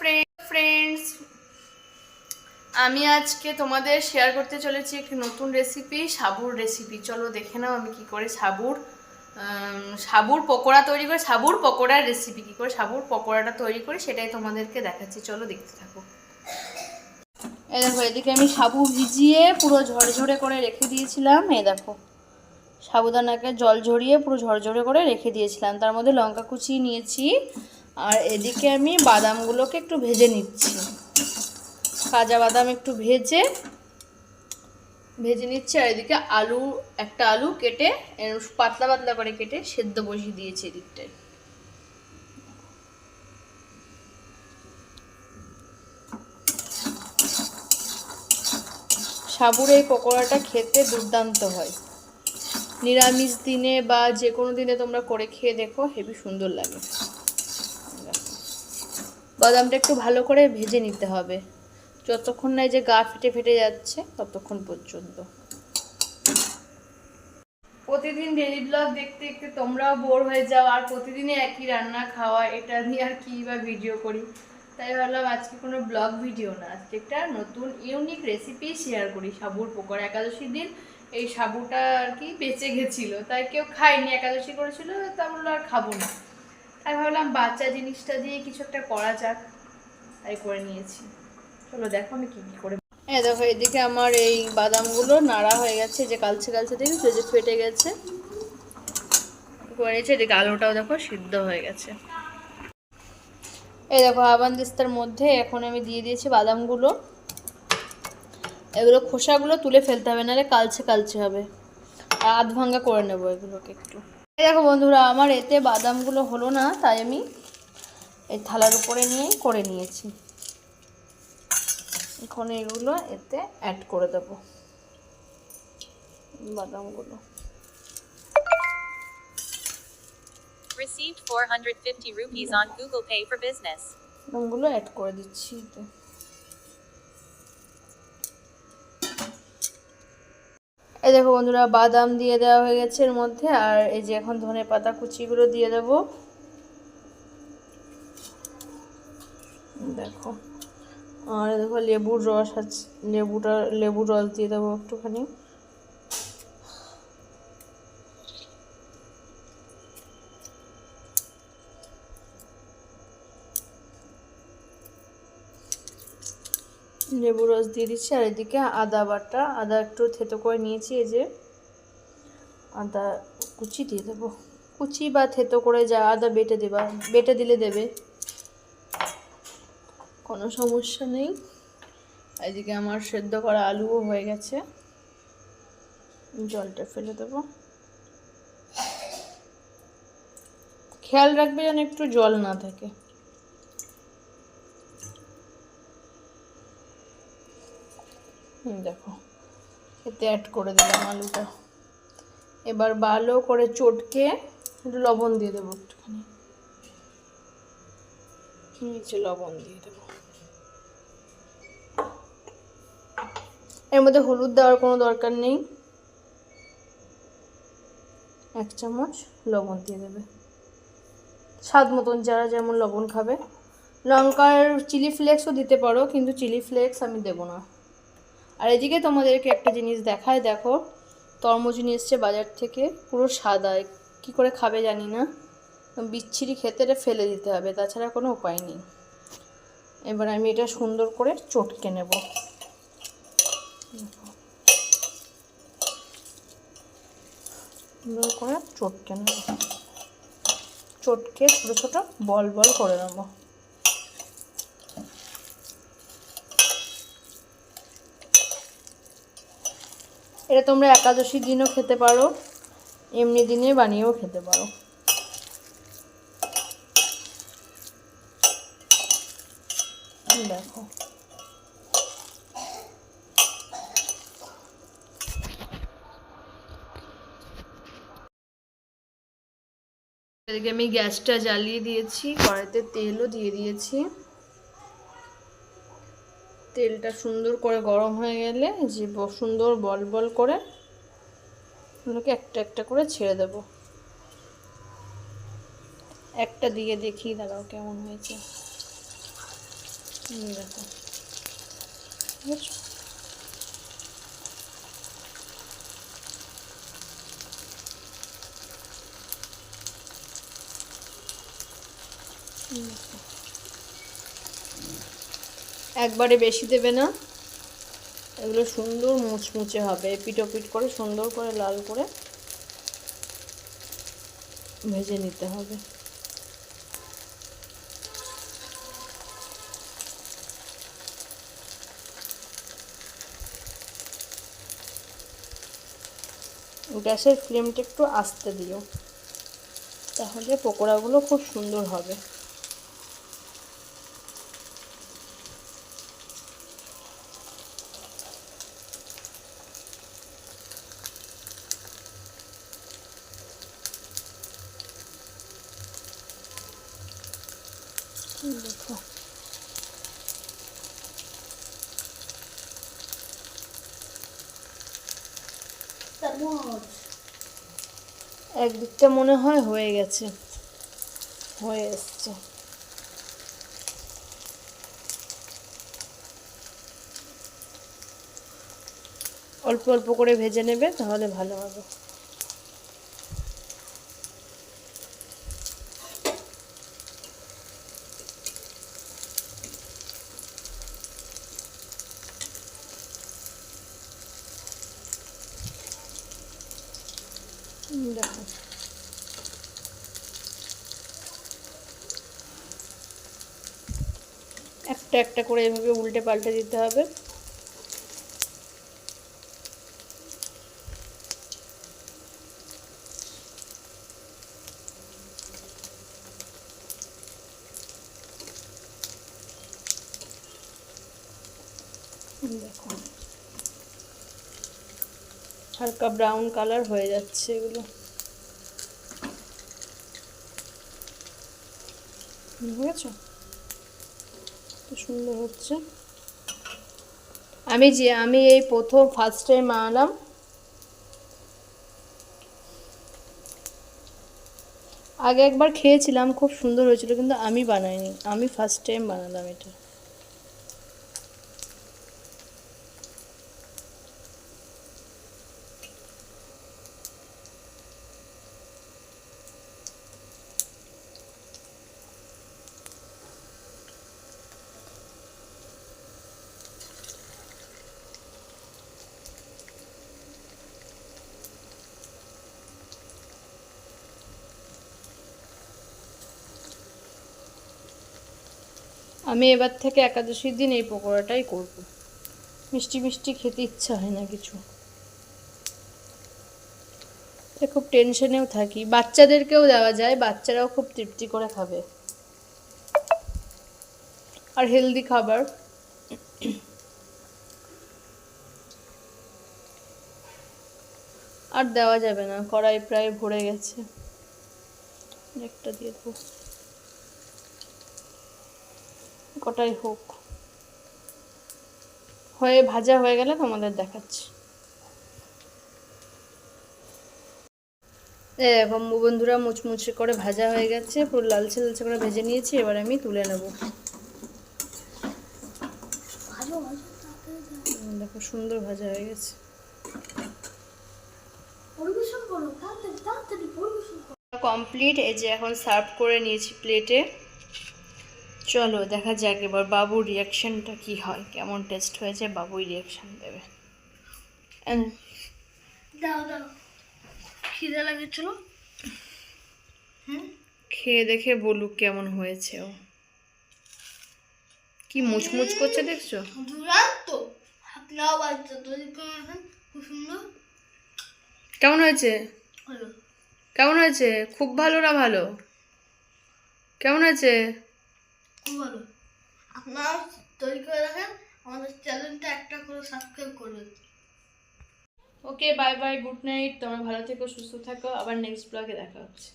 Friends আমি আজকে তোমাদের শেয়ার করতে চলেছি একটি নতুন রেসিপি সাবুর রেসিপি চলো দেখে নাও আমি কি করে সাবুর সাবুর পকোড়া তৈরি করে, সাবুর পকোড়ার রেসিপি কি করে সাবুর পকোড়াটা তৈরি করে সেটাই তোমাদেরকে দেখাচ্ছি। চলো দেখতে থাকো। এই দেখো, এদিকে আমি সাবু ভিজিয়ে পুরো ঝরঝরে করে রেখে দিয়েছিলাম। এই দেখো, সাবুদানাকে জল ঝরিয়ে পুরো ঝরঝরে করে রেখে দিয়েছিলাম। তার মধ্যে লঙ্কা কুচি নিয়েছি। আর এদিকে আমি বাদামগুলোকে একটু ভেজে নিচ্ছি। কাজা বাদাম একটু ভেজে ভেজে নিচ্ছি আর এদিকে আলু, একটা আলু কেটে পাতলা পাতলা করে কেটে সেদ্ধ বসিয়ে দিয়েছি এদিকটায়। সাবুর এই পকোড়াটা খেতে দুর্দান্ত হয়। নিরামিষ দিনে বা যে কোনো দিনে তোমরা করে খেয়ে দেখো, হেবি সুন্দর লাগে। বাদামটা একটু ভালো করে ভেজে নিতে হবে। যতক্ষণ না এই যে গা ফেটে ফেটে যাচ্ছে, ততক্ষণ পর্যন্ত। প্রতিদিন ডেলি ব্লগ দেখতে দেখতে তোমরাও বোর হয়ে যাও, আর প্রতিদিনই একই রান্না খাওয়া, এটা নিয়ে আর কি বা ভিডিও করি। তাই ভাবলাম আজকে কোনো ব্লগ ভিডিও না, আজকে একটা নতুন ইউনিক রেসিপি শেয়ার করি, সাবুর পকোড়া। একাদশীর দিন এই সাবুটা আর কি বেঁচে গেছিল, তাই কেউ খায়নি। একাদশী করেছিল, তা বলল আর খাব না। তাই ভাবলাম বাচ্চা জিনিসটা দিয়ে কিছু একটা করা যাক। তাই করে নিয়েছি। চলো দেখো আমি কী কী করে হ্যাঁ দেখো, এদিকে আমার এই বাদামগুলো নাড়া হয়ে গেছে, যে কালছে কালচে দেখেছ? যে ফেটে গেছে। করেছে এদিকে আলুটাও দেখো সিদ্ধ হয়ে গেছে। এই দেখো আবান দিস্তার মধ্যে এখন আমি দিয়ে দিয়েছি বাদামগুলো। এগুলো খোসাগুলো তুলে ফেলতে হবে, নাহলে কালচে কালচে হবে। আর আধ ভাঙ্গা করে নেব এগুলোকে একটু। দেখো বন্ধুরা আমার এতে বাদামগুলো হলো না তাই আমি এই থালার উপরে নিয়েই করে নিয়েছি। এখন এগুলো এতে অ্যাড করে দেব বাদামগুলো। Received 450 rupees on Google Pay for Business. বাদামগুলো অ্যাড করে দিচ্ছি এতে। এই দেখো বন্ধুরা, বাদাম দিয়ে দেওয়া হয়ে গেছে এর মধ্যে, আর এই যে এখন ধনে পাতা কুচিগুলো দিয়ে দেব। দেখো, আর দেখো লেবুর রস আছে, লেবুটা, লেবুর রস দিয়ে দেবো একটুখানি। লেবু রস দিয়ে দিচ্ছি, আর এদিকে আদা বাটা, আদা একটু থেতো করে নিয়েছি, এই যে আদা কুচি দিয়ে দেবো। কুচি বা থেতো করে যা আদা বেটে দেবা, বেটে দিলে দেবে। কোনো সমস্যা নেই। এদিকে আমার সেদ্ধ করা আলুও হয়ে গেছে। জলটা ফেলে দেবো। খেয়াল রাখবে যেন একটু জল না থাকে। দেখো। এতে অ্যাড করে দিলাম আলুটা। এবার ভালো করে চটকে লবণ দিয়ে দেবো একটুখানি। নিচে লবণ দিয়ে দেবো। এর মধ্যে হলুদ দেওয়ার কোনো দরকার নেই। এক চামচ লবণ দিয়ে দেবে। স্বাদ মতন যারা যেমন লবণ খাবে। লঙ্কার চিলি ফ্লেক্সও দিতে পারো, কিন্তু চিলি ফ্লেক্স আমি দেবো না। আর এদিকে তোমাদেরকে একটা জিনিস দেখায়, দেখো। তরমুজ নিয়ে এসছে বাজার থেকে। পুরো সাদা। কি করে খাবে জানি না। বিচ্ছিরি খেতে এটা ফেলে দিতে হবে, তাছাড়া কোনো উপায় নেই। এবার আমি এটা সুন্দর করে চটকে নেব। সুন্দর করে চটকে নেব। চটকে ছোটো ছোটো বল বল করে নেব। এটা তোমরা একাদশীর দিনও খেতে পারো, এমনি দিনে বানিয়েও খেতে পারো। দেখো। আমি গ্যাসটা জ্বালিয়ে দিয়েছি, কড়াইতে তেলও দিয়ে দিয়েছি। তেলটা সুন্দর করে গরম হয়ে গেলে যে সুন্দর বল বল করে ওগুলোকে একটা একটা করে ছেড়ে দেব। একটা দিয়ে দেখি দাঁড়াও কেমন হয়েছে। দেখো। দেখো। একবারে বেশি দেবে না। এগুলো সুন্দর মুচমুচে হবে। এপিট ওপিট করে, সুন্দর করে, লাল করে ভেজে নিতে হবে। গ্যাসের ফ্লেমটা একটু আস্তে দিও। তাহলে পকোড়াগুলো খুব সুন্দর হবে দেখো একদিকটা মনে হয় হয়ে গেছে। হয়ে এসছে। অল্প অল্প করে ভেজে নেবে তাহলে ভালো হবে হুম, দেখো একটা একটা করে এভাবে উল্টে পাল্টে দিতে হবে। হালকা ব্রাউন কালার হয়ে যাচ্ছে এগুলো। বুঝেছ? সুন্দর হচ্ছে। আমি যে, আমি এই প্রথম ফার্স্ট টাইম বানালাম আগে একবার খেয়েছিলাম, খুব সুন্দর হয়েছিল, কিন্তু আমি বানাইনি। আমি ফার্স্ট টাইম বানালাম এটা। আমি এবার থেকে একাদশীর দিন এই পকোড়াটাই করব। মিষ্টি মিষ্টি খেতে ইচ্ছা হয় না কিছু। খুব টেনশনেও থাকি। বাচ্চাদেরকেও দেওয়া যায়, বাচ্চারাও খুব তৃপ্তি করে খাবে। আর হেলদি খাবার। আর দেওয়া যাবে না, কড়াই প্রায় ভরে গেছে। একটা দিয়ে দেবো। কটাই হোক। হয়ে ভাজা হয়ে গেলে তোমাদের দেখাচ্ছি। দেখো বন্ধুরা মুচমুচে করে ভাজা হয়ে গেছে পুরো লালচে লালচে করে ভেজে নিয়েছি এবার আমি তুলে নেব। দেখো সুন্দর ভাজা হয়ে গেছে। কমপ্লিট এই যে এখন সার্ভ করে নিয়েছি প্লেটে। চলো দেখা যাক এবার বাবুর রিয়াকশনটা কি হয়। কেমন টেস্ট হয়েছে বাবুই রিয়াকশন দেবে। দাও দাও। খিদে লাগেছিল। খেয়ে দেখে বলুক কেমন হয়েছে ও। কি মুচমুচ করছে দেখছ? দুরান্ত। খুব সুন্দর। কেমন হয়েছে? কেমন হয়েছে? খুব ভালো না ভালো? কেমন হয়েছে? খুব ভালো আপনারা তৈরি করে রাখেন, আমাদের চ্যানেলটা একটা করে সাবস্ক্রাইব করবেন। Okay bye bye good night তোমরা ভালো থেকো, সুস্থ থাকো। আবার নেক্সট ব্লগে দেখা হচ্ছে।